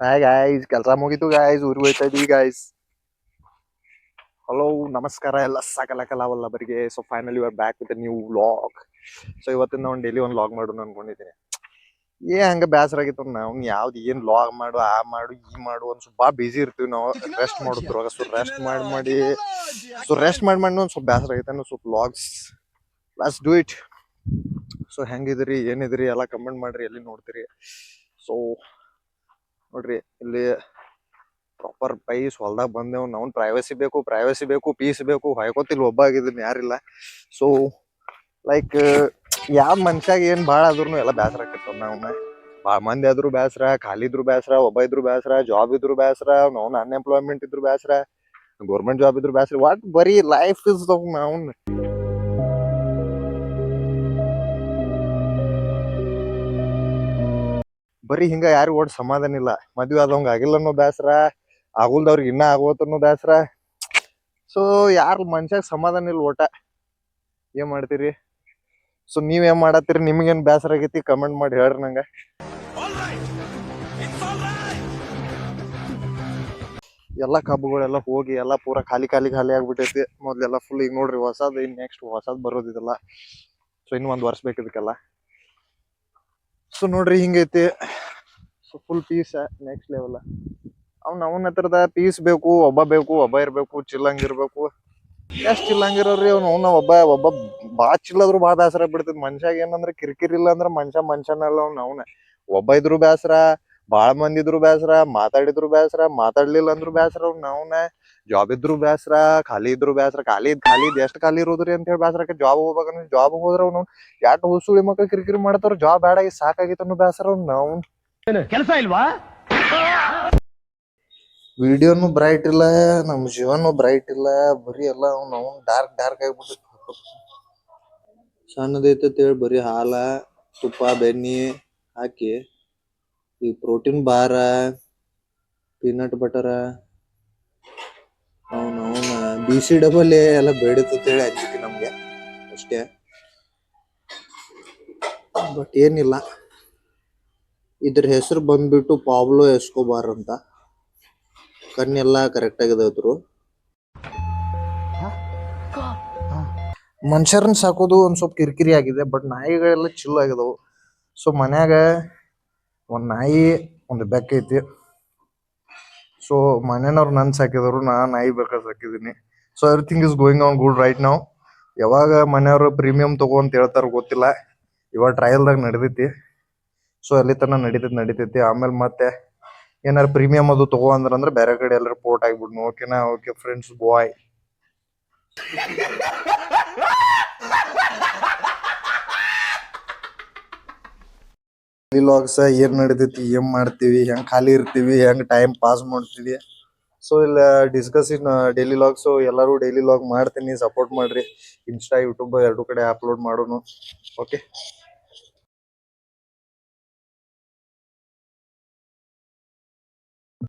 Hi guys ಕೆಲಸ ಮುಗೀತು guys ಊರಿಗೆ ಹೋಯ್ತಾ ಇದೀವಿ ಗಾಯ್ಸ್ ಹಲೋ ನಮಸ್ಕಾರ ಎಲ್ಲ ಸಕಲ ಕಲಾವಲ್ಲಭರಿಗೆ so finally you are back with new vlog so ಇವತ್ತಿಂದ ಒಂದು ಡೈಲಿ ಒಂದು ಲಾಗ್ ಮಾಡೋಣ ಅನ್ಕೊಂಡಿದ್ದೀನಿ ಏ, ಹಂಗೆ ಬೇಸರ ಆಗಿತ್ತು ನಾವು ಯಾವ್ದು ಏನ್ ಲಾಗ್ ಮಾಡು, ಆ ಮಾಡು, ಈ ಮಾಡು ಒಂದ್ ಸ್ವಲ್ಪ ಬಿಸಿ ಇರ್ತೀವಿ ನಾವು. ರೆಸ್ಟ್ ಮಾಡುದ್ರೊಳಗ ಸೊ ರೆಸ್ಟ್ ಮಾಡಿ ಮಾಡಿ. ಸೊ ರೆಸ್ಟ್ ಮಾಡಿ ಮಾಡಿ ಒಂದು ಸ್ವಲ್ಪ ಬೇಸರ ಆಗೈತೆ ಅನ್ನೋ ಸ್ವಲ್ಪ logs let's do it so ಹೆಂಗಿದ್ರಿ, ಏನಿದ್ರಿ, ಎಲ್ಲ ಕಮೆಂಟ್ ಮಾಡ್ರಿ, ಎಲ್ಲಿ ನೋಡ್ತೀರಿ. ಸೊ ನೋಡ್ರಿ, ಇಲ್ಲಿ ಪ್ರಾಪರ್ ಪೈಸ್ ಹೊಲ್ದಾಗ ಬಂದೇವ್. ನಾವು ಪ್ರೈವಸಿ ಬೇಕು ಪ್ರೈವಸಿ ಬೇಕು ಪೀಸ್ ಬೇಕು. ಹೊಯ್ಕೋತಿಲ್ ಒಬ್ಬ ಆಗಿದ್ದೀನಿ ಯಾರಿಲ್ಲ. ಸೊ ಲೈಕ್ ಯಾವ ಮನ್ಷಾಗ ಏನ್ ಭಾಳ ಆದ್ರೂ ಎಲ್ಲ ಬೇಸರ ಆಕೈತವ ನಾವು ಭಾಳ ಮಂದಿ ಆದ್ರೂ ಬೇಸರ ಖಾಲಿ ಇದ್ರು ಬೇಸರ ಒಬ್ಬ ಇದ್ರು ಬೇಸರ ಜಾಬ್ ಇದ್ರು ಬೇಸರ ನಾವು ಅನ್ಎಂಪ್ಲಾಯ್ಮೆಂಟ್ ಇದ್ರು ಬೇಸರ ಗೌರ್ಮೆಂಟ್ ಜಾಬ್ ಇದ್ರು ಬೇಸರ ವಾಟ್ ಬರೀ ಲೈಫ್ ಇಸ್ ನಾವು ಬರೀ ಹಿಂಗ ಯಾರು ಓಡ್ ಸಮಾಧಾನ ಇಲ್ಲ. ಮದ್ವೆ ಆದವಂಗ ಆಗಿಲ್ಲ ಅನ್ನೋ ಬೇಸರ ಆಗುಲ್ದವ್ರಿಗೆ ಇನ್ನ ಅನ್ನೋ ಬೇಸರ ಸೊ ಯಾರು ಮನ್ಷಾಗ ಸಮಾಧಾನ ಇಲ್ಲ ಓಟ ಏನ್ ಮಾಡ್ತೀರಿ? ಸೊ ನೀವ್ ಏನ್ ಮಾಡತ್ತೀರಿ? ನಿಮ್ಗೇನ್ ಬೇಸರ ಆಗೈತಿ? ಕಮೆಂಟ್ ಮಾಡಿ ಹೇಳ್ರಿ ನಂಗ. ಎಲ್ಲ ಕಬ್ಬುಗಳೆಲ್ಲ ಹೋಗಿ ಎಲ್ಲಾ ಪೂರ ಖಾಲಿ ಖಾಲಿ ಖಾಲಿ ಆಗ್ಬಿಟ್ಟೈತಿ. ಮೊದ್ಲೆಲ್ಲ ಫುಲ್ ಈಗ ನೋಡ್ರಿ ಹೊಸದ್, ಇನ್ ನೆಕ್ಸ್ಟ್ ಹೊಸದ್ ಬರೋದಿದೆಲ್ಲ ಸೊ ಇನ್ನು ಒಂದ್ ವರ್ಷ ಬೇಕಿದಕ್ಕೆಲ್ಲ ಸೊ ನೋಡ್ರಿ ಹಿಂಗೈತಿ. So full peace next level ಅವ್ನ ಅವನ ಹತ್ರದ ಪೀಸ್ ಬೇಕು, ಒಬ್ಬ ಬೇಕು, ಒಬ್ಬ ಇರಬೇಕು, ಚಿಲ್ಲಂಗ್ ಇರ್ಬೇಕು. ಎಷ್ಟ್ ಚಿಲ್ಲಂಗಿರೋರಿ ಅವ್ನು? ಅವ್ನ ಒಬ್ಬ ಒಬ್ಬ ಬಾ ಚಿಲ್ಲದ್ರು ಬಾ ಬೇಸರ ಬಿಡ್ತದ ಮನುಷ್ಯಾಗ ಏನಂದ್ರೆ ಕಿರಿಕಿರಿ ಇಲ್ಲ ಅಂದ್ರೆ ಮನ್ಷ ಮನ್ಷನಲ್ಲ ಅವ್ನ ಅವನ. ಒಬ್ಬ ಇದ್ರು ಬೇಸರ ಬಾಳ ಮಂದಿ ಇದ್ರು ಬೇಸರ ಮಾತಾಡಿದ್ರು ಬೇಸರ ಮಾತಾಡ್ಲಿಲ್ಲ ಅಂದ್ರು ಬೇಸರ ಅವ್ನ ಅವನ. ಜಾಬ್ ಇದ್ರು ಬೇಸರ ಖಾಲಿ ಇದ್ರು ಬೇಸರ ಖಾಲಿ ಖಾಲಿ ಎಷ್ಟ್ ಖಾಲಿ ಇರೋದ್ರಿ ಅಂತ ಹೇಳಿ ಬೇಸರ ಜಾಬ್ ಹೋಗ್ಬೇಕಂದ್ರೆ ಜಾಬ್ ಹೋದ್ರ ಅವ್ನು ಯಾಟ್ ಹುಸುಳಿ ಮಕ್ಳು ಕಿರಿಕಿರಿ ಮಾಡ್ತಾರ ಜಾಬ್ ಬೇಡ ಈ ಸಾಕಾಗಿತ್ತು ಬೇಸರ ಅವ್ನ ಅವ್ನ್. ಕೆಲಸ ಇಲ್ವಾ? ವಿಡಿಯೋನು ಬ್ರೈಟ್ ಇಲ್ಲ, ನಮ್ ಜೀವನು ಬ್ರೈಟ್ ಇಲ್ಲ, ಬರೀ ಎಲ್ಲ ಅವ್ನು ಡಾರ್ಕ್ ಡಾರ್ಕ್ ಆಗ್ಬಿಟ್ಟು ಸಣ್ಣದೈತೆ ಹೇಳಿ ಬರೀ ಹಾಲ, ತುಪ್ಪ, ಬೆಣ್ಣಿ ಹಾಕಿ, ಈ ಪ್ರೋಟೀನ್ ಬಾರ ಪೀನಟ್ ಬಟರ ಅವನ ಅವನ ಬಿ ಸಿ ಡಬಲ್ ಎಲ್ಲ ಬೇಡಿತೇಳಿ ಅಂಜಿಕೆ ನಮ್ಗೆ, ಅಷ್ಟೇ. ಬಟ್ ಏನಿಲ್ಲ. ಇದ್ರ ಹೆಸರು ಬಂದ್ಬಿಟ್ಟು ಪಾಬ್ಲೋ ಎಸ್ಕೋಬಾರ್ ಅಂತ. ಕಣ್ಣೆಲ್ಲ ಕರೆಕ್ಟ್ ಆಗಿದವ್ರು ಮನುಷ್ಯರನ್ನ ಸಾಕೋದು ಒಂದ್ ಸ್ವಲ್ಪ ಕಿರಿಕಿರಿ ಆಗಿದೆ ಬಟ್ ನಾಯಿಗಳೆಲ್ಲ ಚಿಲ್ ಆಗಿದವು. ಸೊ ಮನ್ಯಾಗ ಒಂದ್ ನಾಯಿ, ಒಂದು ಬೆಕ್ಕ ಐತಿ. ಸೊ ಮನೆಯವ್ರು ನನ್ ಸಾಕಿದ್ರು ನಾ ನಾಯಿ ಬೆಕ್ಕ ಸಾಕಿದೀನಿ. So everything is going on good right ನಾವು ಯಾವಾಗ ಮನೆಯವರು ಪ್ರೀಮಿಯಂ ತಗೋ ಅಂತ ಹೇಳ್ತಾರ ಗೊತ್ತಿಲ್ಲ. ಇವಾಗ ಟ್ರಯಲ್ದಾಗ ನಡಿತೈತಿ ಸೊ ಅಲ್ಲಿ ತನಕ ನಡಿತೈತಿ ನಡಿತೈತಿ. ಆಮೇಲೆ ಮತ್ತೆ ಏನಾರ ಪ್ರೀಮಿಯಂ ಅದು ತಗೋ ಅಂದ್ರ ಅಂದ್ರೆ ಬೇರೆ ಕಡೆ ಎಲ್ಲರೂ ಪೋರ್ಟ್ ಆಗ್ಬಿಡ್ನು. ಓಕೆನಾ ಓಕೆ ಫ್ರೆಂಡ್ಸ್ ಬಾಯ್ ಲಾಗ್ಸ್ ಏನ್ ನಡಿತೈತಿ, ಏನ್ ಮಾಡ್ತೀವಿ, ಹೆಂಗ್ ಖಾಲಿ ಇರ್ತೀವಿ, ಹೆಂಗ್ ಟೈಮ್ ಪಾಸ್ ಮಾಡ್ತೀವಿ. ಸೊ ಇಲ್ಲ ಡಿಸ್ಕಸ್ ಇನ್ ಡೈಲಿ ಲಾಗ್ಸ್ ಎಲ್ಲರೂ ಡೈಲಿ ಲಾಗ್ ಮಾಡ್ತೀನಿ ಸಪೋರ್ಟ್ ಮಾಡ್ರಿ. ಇನ್ಸ್ಟಾ ಯೂಟ್ಯೂಬ್ ಎರಡು ಕಡೆ ಅಪ್ಲೋಡ್ ಮಾಡೋನು. ಓಕೆ